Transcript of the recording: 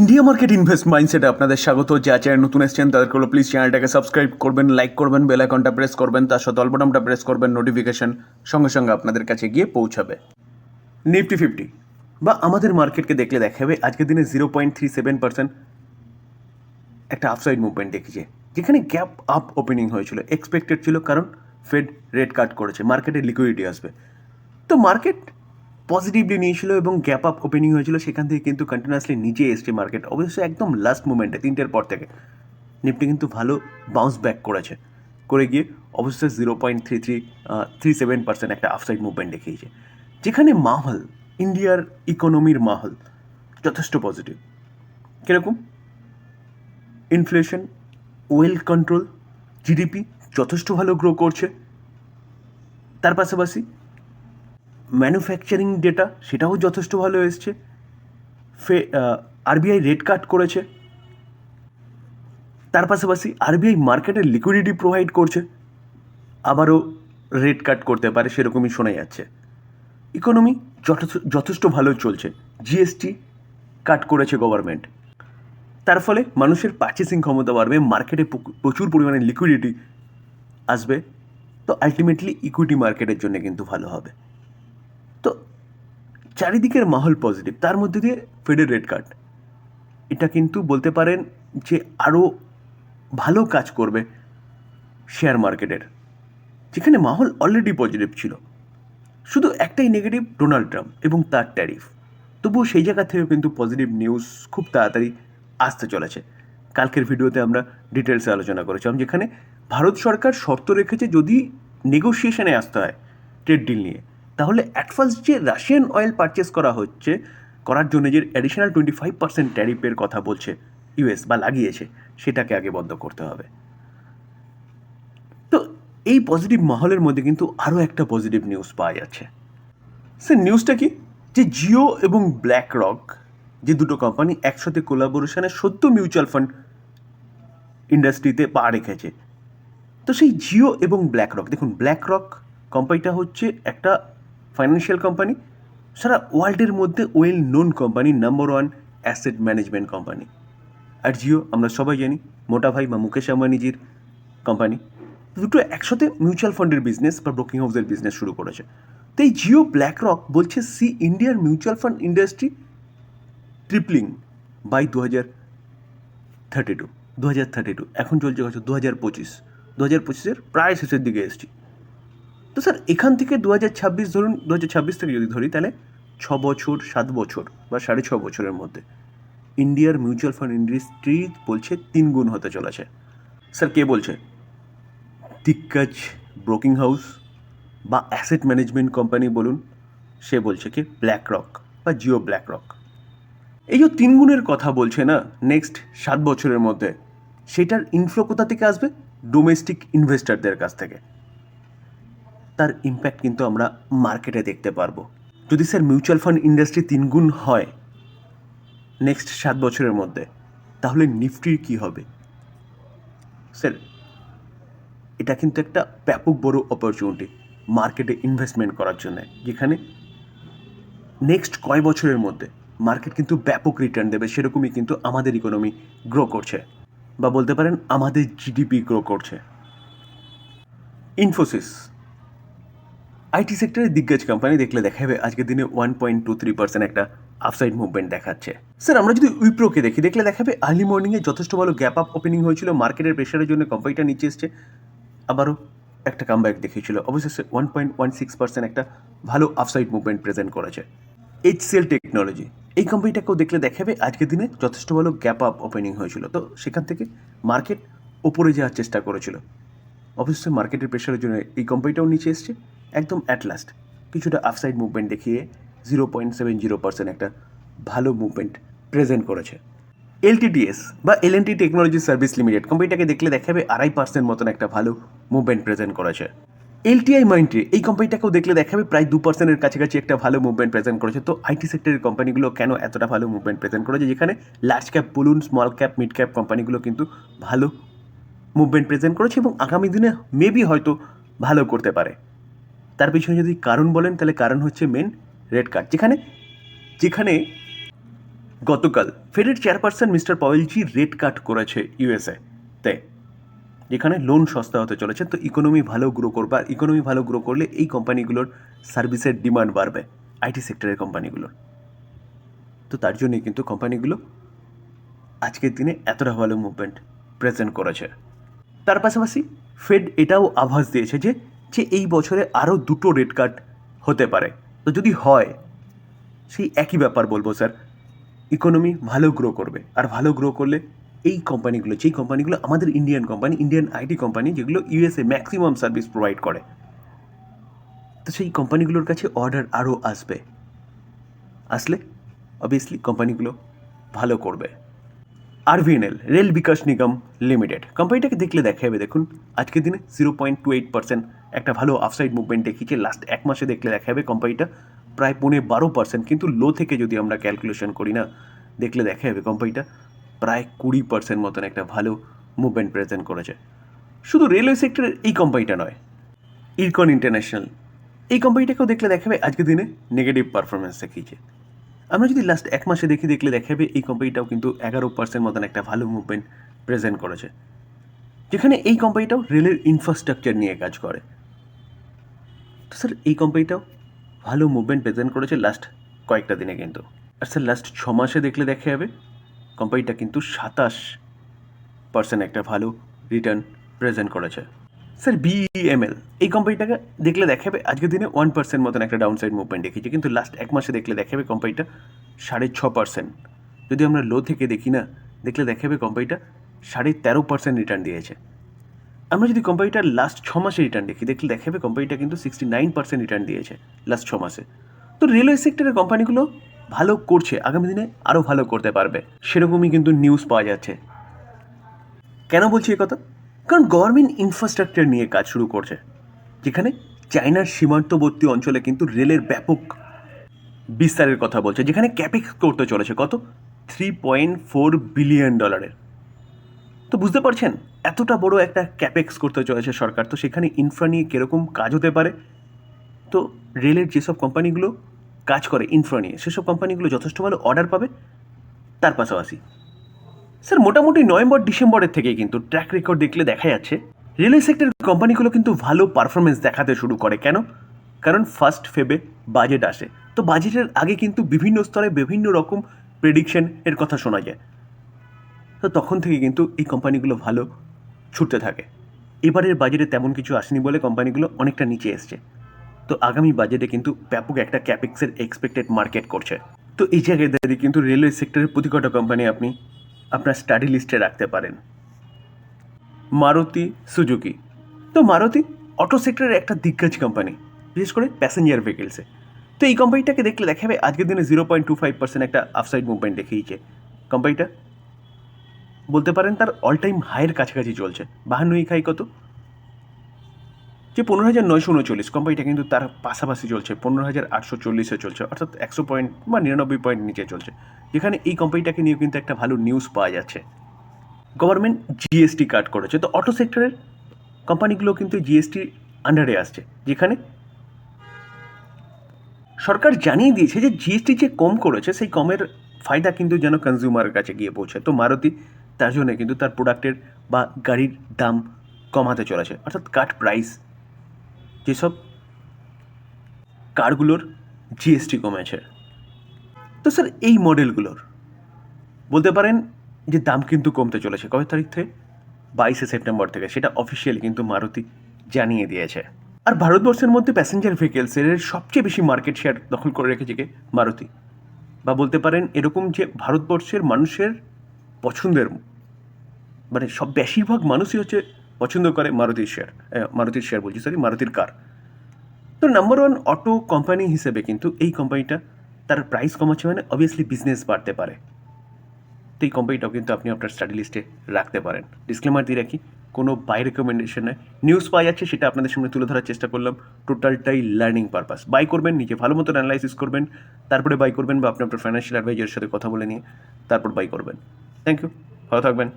India market invest মাইন্ডসেটে আপনাদের স্বাগত। যা চ্যানেল নতুন এসছেন, তাদেরকে হলো প্লিজ চ্যানেলটাকে সাবস্ক্রাইব করবেন লাইক করবেন বেল আইকনটা প্রেস করবেন, তার সাথে অল্পটামটা প্রেস করবেন নোটিফিকেশন সঙ্গে সঙ্গে আপনাদের কাছে গিয়ে পৌঁছাবে। নিফটি ফিফটি বা আমাদের মার্কেটকে দেখলে দেখাবে, আজকের দিনে zero point three seven percent একটা আপসাইড মুভমেন্ট দেখেছে, যেখানে গ্যাপ আপ ওপেনিং হয়েছিল এক্সপেক্টেড ছিল, কারণ ফেড রেট কাট করেছে মার্কেটে লিকুইডিটি আসবে। তো মার্কেট পজিটিভলি নিয়েছিল এবং গ্যাপ আপ ওপেনিং হয়েছিল, সেখান থেকে কিন্তু কন্টিনিউয়াসলি নিচে এসছে মার্কেট অবশ্যই একদম লাস্ট মুমেন্টে তিনটের পর থেকে। নিফটি কিন্তু ভালো বাউন্স ব্যাক করেছে। করে গিয়ে অবশ্যই zero point three three three seven percent একটা আফসাইড মুভমেন্ট দেখিয়েছে। যেখানে মাহল ইন্ডিয়ার ইকোনমির মাহল, যথেষ্ট পজিটিভ কীরকম? ইনফ্লেশন ওয়েল কন্ট্রোল জিডিপি যথেষ্ট ভালো গ্রো করছে। তার পাশাপাশি ম্যানুফ্যাকচারিং ডেটা সেটাও যথেষ্ট ভালো এসছে। ফে আরবিআই রেট কাট করেছে। তার পাশাপাশি আরবিআই মার্কেটে লিকুইডিটি প্রোভাইড করছে। আবারও রেট কাট করতে পারে, সেরকমই শোনা যাচ্ছে। ইকোনমি যথেষ্ট ভালো চলছে। জিএসটি কাট করেছে গভর্নমেন্ট তার ফলে মানুষের পার্চেসিং ক্ষমতা বাড়বে মার্কেটে প্রচুর- পরিমাণে লিকুইডিটি আসবে। তো আলটিমেটলি ইকুইটি মার্কেটের জন্য কিন্তু ভালো হবে। চারিদিকের মাহল পজিটিভ তার মধ্যে দিয়ে ফেডের রেড কার্ড এটা কিন্তু বলতে পারেন যে আরও ভালো কাজ করবে শেয়ার মার্কেটের যেখানে মাহল অলরেডি পজিটিভ ছিল। শুধু একটাই নেগেটিভ ডোনাল্ড ট্রাম্প এবং তার ট্যারিফ তবুও সেই জায়গা থেকেও কিন্তু পজিটিভ নিউজ খুব তাড়াতাড়ি আসতে চলেছে। কালকের ভিডিওতে আমরা ডিটেলসে আলোচনা করেছিলাম, যেখানে ভারত সরকার শর্ত রেখেছে যদি নেগোসিয়েশনে আসতে হয় ট্রেড ডিল নিয়ে। তাহলে অ্যাট ফার্স্ট যে রাশিয়ান অয়েল পারচেস করা হচ্ছে, করার জন্য যে অ্যাডিশনাল টোয়েন্টি ফাইভ পার্সেন্ট ট্যারিফের কথা বলছে ইউএস বা লাগিয়েছে, সেটাকে আগে বন্ধ করতে হবে। তো এই পজিটিভ মহলের মধ্যে কিন্তু আরও একটা পজিটিভ নিউজ পাওয়া যাচ্ছে। স্যার নিউজটা কি? যে জিও এবং ব্ল্যাক রক যে দুটো কোম্পানি একসাথে কোলাবোরেশনে সত্য মিউচুয়াল ফান্ড ইন্ডাস্ট্রিতে পা রেখেছে। তো সেই জিও এবং ব্ল্যাক রক দেখুন ব্ল্যাক রক কোম্পানিটা হচ্ছে একটা ফাইন্যান্সিয়াল কোম্পানি, সারা ওয়ার্ল্ডের মধ্যে well known company, number one asset management company. আর জিও, আমরা সবাই জানি, মোটা ভাই বা মুকেশ আম্বানিজির কোম্পানি। দুটো একসাথে মিউচুয়াল ফান্ডের বিজনেস বা ব্রোকিং হাউসের বিজনেস শুরু করেছে। তো এই জিও ব্ল্যাক রক বলছে সি ইন্ডিয়ার mutual fund industry tripling by দু হাজার থার্টি টু দু হাজার থার্টি টু এখন চলছে হচ্ছে দু হাজার পঁচিশ। দু হাজার পঁচিশের প্রায় শেষের দিকে এসছি। তো স্যার, এখান থেকে দু হাজার ছাব্বিশ ধরুন দু হাজার ছাব্বিশ থেকে যদি ধরি, তাহলে ছ বছর সাত বছর বা সাড়ে ছ বছরের মধ্যে ইন্ডিয়ার মিউচুয়াল ফান্ড ইন্ডাস্ট্রি বলছে তিন গুণ হতে চলেছে। স্যার, কে বলছে? দিগ্গজ ব্রোকিং হাউস বা অ্যাসেট ম্যানেজমেন্ট কোম্পানি বলুন, সে বলছে কি ব্ল্যাক রক বা জিও ব্ল্যাক রক এই যে তিন গুণের কথা বলছে না নেক্সট সাত বছরের মধ্যে, সেটার ইনফ্লো কোথা থেকে আসবে? ডোমেস্টিক ইনভেস্টরদের কাছ থেকে। তার ইম্প্যাক্ট কিন্তু আমরা মার্কেটে দেখতে পারব। যদি স্যার মিউচুয়াল ফান্ড ইন্ডাস্ট্রি তিনগুণ হয় নেক্সট সাত বছরের মধ্যে, তাহলে নিফটির কি হবে? স্যার এটা কিন্তু একটা ব্যাপক বড় অপরচুনিটি মার্কেটে ইনভেস্টমেন্ট করার জন্য। যেখানে নেক্সট কয় বছরের মধ্যে মার্কেট কিন্তু ব্যাপক রিটার্ন দেবে, সেরকমই কিন্তু আমাদের ইকোনমি গ্রো করছে। বা বলতে পারেন আমাদের জিডিপি গ্রো করছে। ইনফোসিস আইটি সেক্টরে দিগ্গজ কোম্পানি দেখলে দেখা যাবে আজকের দিনে one point two three percent একটা আপসাইড মুভমেন্ট দেখাচ্ছে। স্যার আমরা যদি উইপ্রোকে দেখি, দেখলে দেখাবে আর্লি মর্নিংয়ে যথেষ্ট ভালো গ্যাপ আপ ওপেনিং হয়েছিল মার্কেটের প্রেশারের জন্য কোম্পানিটা নিচে এসছে, আবারও একটা কামব্যাক দেখিয়েছিল। অবশেষে one point one six percent একটা ভালো আপসাইড মুভমেন্ট প্রেজেন্ট করেছে। এইচ এইচসিএল টেকনোলজি এই কোম্পানিটাকেও দেখলে দেখাবে আজকের দিনে যথেষ্ট ভালো গ্যাপ আপ ওপেনিং হয়েছিল। তো সেখান থেকে মার্কেট ওপরে যাওয়ার চেষ্টা করেছিল। অবশ্যই মার্কেটের প্রেশারের জন্য এই কোম্পানিটাও নিচে এসছে। একদম অ্যাট লাস্ট কিছুটা আপসাইড মুভমেন্ট দেখিয়ে zero point seven zero percent একটা ভালো মুভমেন্ট প্রেজেন্ট করেছে। এলটিডিএস বা এলএনটি টেকনোলজি সার্ভিস লিমিটেড কোম্পানিটাকে দেখলে দেখাবে আড়াই পার্সেন্ট মতন একটা ভালো মুভমেন্ট প্রেজেন্ট করেছে। এলটিআই মাইন্ডে এই কোম্পানিটাকেও দেখলে দেখাবে প্রায় দু পার্সেন্টের কাছাকাছি একটা ভালো মুভমেন্ট প্রেজেন্ট করেছে। তো আইটি সেক্টরের কোম্পানিগুলো কেন এতটা ভালো মুভমেন্ট প্রেজেন্ট করেছে? যেখানে লার্জ ক্যাপ বলুন স্মল ক্যাপ মিড ক্যাপ কোম্পানিগুলো কিন্তু ভালো মুভমেন্ট প্রেজেন্ট করেছে এবং আগামী দিনে মেবি হয়তো ভালো করতে পারে। তার পিছনে যদি কারণ বলেন, তাহলে কারণ হচ্ছে মেন রেড কার্ড যেখানে যেখানে গতকাল ফেডের চেয়ারপারসন মিস্টার পয়েলজি রেড কাট করেছে ইউএসএ তে, যেখানে লোন সস্তা হতে চলেছে, তো ইকোনমি ভালো গ্রো করবে, আর ইকোনমি ভালো গ্রো করলে এই কোম্পানিগুলোর সার্ভিসের ডিমান্ড বাড়বে আইটি সেক্টরের কোম্পানিগুলোর তো তার জন্যই কিন্তু কোম্পানিগুলো আজকের দিনে এতটা ভালো মুভমেন্ট প্রেজেন্ট করেছে। তার পাশাপাশি ফেড এটাও আভাস দিয়েছে যে যে এই বছরে আরও দুটো রেট কার্ড হতে পারে। তো যদি হয়, সেই একই ব্যাপার বলব স্যার ইকোনমি ভালো গ্রো করবে। আর ভালো গ্রো করলে এই কোম্পানিগুলো যেই কোম্পানিগুলো আমাদের Indian company Indian IT company যেগুলো ইউএসএ ম্যাক্সিমাম সার্ভিস প্রোভাইড করে, তো সেই কোম্পানিগুলোর কাছে অর্ডার আরও আসবে। আসলে অবভিয়াসলি কোম্পানিগুলো ভালো করবে। RVNL, rail Vikas Nigam limited. কোম্পানিটাকে দেখলে দেখা যাবে, দেখুন, আজকের দিনে zero point two eight percent একটা ভালো আফসাইড মুভমেন্ট দেখিয়েছে। লাস্ট এক মাসে দেখলে দেখা যাবে কোম্পানিটা প্রায় পৌনে বারো পার্সেন্ট কিন্তু লো থেকে যদি আমরা ক্যালকুলেশন করি না, দেখলে দেখা যাবে কোম্পানিটা প্রায় কুড়ি পার্সেন্ট মতন একটা ভালো মুভমেন্ট প্রেজেন্ট করেছে। শুধু রেলওয়ে সেক্টরের এই কোম্পানিটা নয় ইরকন ইন্টারন্যাশনাল এই কোম্পানিটাকেও দেখলে দেখাবে আজকের দিনে নেগেটিভ পারফরমেন্স দেখিয়েছে। আমরা যদি লাস্ট এক মাসে দেখি দেখলে দেখাবে, এই কোম্পানিটাও কিন্তু এগারো পার্সেন্ট মতন একটা ভালো মুভমেন্ট প্রেজেন্ট করেছে। যেখানে এই কোম্পানিটাও রেলের ইনফ্রাস্ট্রাকচার নিয়ে কাজ করে। তো স্যার এই কোম্পানিটাও ভালো মুভমেন্ট প্রেজেন্ট করেছে লাস্ট কয়েকটা দিনে কিন্তু। আর স্যার লাস্ট ছ মাসে দেখলে দেখা যাবে কোম্পানিটা কিন্তু সাতাশ পার্সেন্ট একটা ভালো রিটার্ন প্রেজেন্ট করেছে। স্যার বিএমএল এই কোম্পানিটাকে দেখলে দেখাবে, আজকের দিনে ওয়ান পার্সেন্ট মতন একটা ডাউন সাইড মুভমেন্ট দেখিয়েছে, কিন্তু লাস্ট এক মাসে দেখলে দেখাবে কোম্পানিটা সাড়ে ছ পার্সেন্ট যদি আমরা লো থেকে দেখি না, দেখলে দেখাবে কোম্পানিটা সাড়ে তেরো পার্সেন্ট রিটার্ন দিয়েছে। আমরা যদি কোম্পানিটার লাস্ট ছ মাসে রিটার্ন দেখি, দেখলে দেখাবে কোম্পানিটা কিন্তু সিক্সটি নাইন পার্সেন্ট রিটার্ন দিয়েছে লাস্ট ছ মাসে। তো রেলওয়ে সেক্টরের কোম্পানিগুলো ভালো করছে, আগামী দিনে আরও ভালো করতে পারবে। সেরকমই কিন্তু নিউজ পাওয়া যাচ্ছে। কেন বলছি এ কথা? কারণ গভর্নমেন্ট ইনফ্রাস্ট্রাকচার নিয়ে কাজ শুরু করছে, যেখানে চায়নার সীমান্তবর্তী অঞ্চলে কিন্তু রেলের ব্যাপক বিস্তারের কথা বলছে, যেখানে ক্যাপেক্স করতে চলেছে কত? থ্রি পয়েন্ট ফোর বিলিয়ন ডলারের তো বুঝতে পারছেন? এতটা বড় একটা ক্যাপেক্স করতে চলেছে সরকার, তো সেখানে ইনফ্রা নিয়ে কীরকম কাজ হতে পারে? তো রেলের যেসব কোম্পানিগুলো কাজ করে ইনফ্রা নিয়ে, সেসব কোম্পানিগুলো যথেষ্ট ভালো অর্ডার পাবে, তার পাশাপাশি স্যার, মোটামুটি নভেম্বর, ডিসেম্বরের থেকে কিন্তু ট্র্যাক রেকর্ড দেখলে দেখা যাচ্ছে রেলওয়ে সেক্টরের কোম্পানিগুলো কিন্তু ভালো পারফরমেন্স দেখাতে শুরু করে। কেন? কারণ ফার্স্ট ফেবে বাজেট আসে। তো বাজেটের আগে কিন্তু বিভিন্ন স্তরে বিভিন্ন রকম প্রেডিকশন এর কথা শোনা যায়। তো তখন থেকে কিন্তু এই কোম্পানিগুলো ভালো ছুটতে থাকে। এবারের বাজেটে তেমন কিছু আসেনি বলে কোম্পানিগুলো অনেকটা নিচে এসছে। তো আগামী বাজেটে কিন্তু ব্যাপক একটা ক্যাপেক্সের এক্সপেক্টেড মার্কেট করছে। তো এই জায়গায় দাঁড়িয়ে কিন্তু রেলওয়ে সেক্টরের প্রতি কটা কোম্পানি আপনি আপনার স্টাডি লিস্টে রাখতে পারেন। মারুতি সুজুকি। তো মারুতি অটো সেক্টরের একটা দিগ্গজ কোম্পানি বিশেষ করে প্যাসেঞ্জার ভেহিকেলসে তো এই কোম্পানিটাকে দেখলে দেখা যাবে আজকের দিনে zero point two five percent একটা আফসাইড মুভমেন্ট দেখিয়েছে। কোম্পানিটা বলতে পারেন তার অল টাইম হাইয়ের কাছাকাছি চলছে। বাহান্ন খাই কত? যে পনেরো হাজার নয়শো উনচল্লিশ কোম্পানিটা কিন্তু তার পাশাপাশি চলছে, পনেরো হাজার আটশো চল্লিশে চলছে, অর্থাৎ একশো পয়েন্ট বা নিরানব্বই পয়েন্ট নিচে চলছে। যেখানে এই কোম্পানিটাকে নিয়েও কিন্তু একটা ভালো নিউজ পাওয়া যাচ্ছে। গভর্নমেন্ট জিএসটি কাট করেছে। তো অটো সেক্টরের কোম্পানিগুলো কিন্তু জিএসটি আন্ডারে আসছে, যেখানে সরকার জানিয়ে দিয়েছে যে জিএসটি যে কম করেছে, সেই কমের ফায়দা কিন্তু যেন কনজিউমারের কাছে গিয়ে পৌঁছে। তো মারুতি তার জন্য কিন্তু তার প্রোডাক্টের বা গাড়ির দাম কমাতে চলেছে। অর্থাৎ কাট প্রাইস যেসব কারগুলোর জিএসটি কমেছে। তো স্যার, এই মডেলগুলোর, বলতে পারেন যে দাম কিন্তু কমতে চলেছে। কবে তারিখ থেকে? বাইশে সেপ্টেম্বর থেকে। সেটা অফিসিয়ালি কিন্তু মারুতি জানিয়ে দিয়েছে। আর ভারতবর্ষের মধ্যে প্যাসেঞ্জার ভেহিকেলসের সবচেয়ে বেশি মার্কেট শেয়ার দখল করে রেখেছে কে? মারুতি। বা বলতে পারেন এরকম যে ভারতবর্ষের মানুষের পছন্দের মানে সব বেশিরভাগ মানুষই হচ্ছে পছন্দ করে মারুতির শেয়ার মারুতির শেয়ার বলছি সরি মারুতির কার তো নাম্বার ওয়ান অটো কোম্পানি হিসেবে কিন্তু এই কোম্পানিটা তার প্রাইস কমাচ্ছে মানে অবভিয়াসলি বিজনেস বাড়তে পারে। তো এই কোম্পানিটাও কিন্তু আপনি আপনার স্টাডি লিস্টে রাখতে পারেন। ডিসক্লেমার দিয়ে রাখি, কোনো বাই রেকমেন্ডেশন নিউজ পাওয়া যাচ্ছে সেটা আপনাদের সামনে তুলে ধরার চেষ্টা করলাম। টোটালটাই লার্নিং পারপাস বাই করবেন, নিজে ভালো মতো অ্যানালাইসিস করবেন, তারপরে বাই করবেন বা আপনি আপনার ফাইন্যান্সিয়াল অ্যাডভাইজারের সাথে কথা বলে নিয়ে তারপর বাই করবেন। থ্যাংক ইউ ভালো থাকবেন।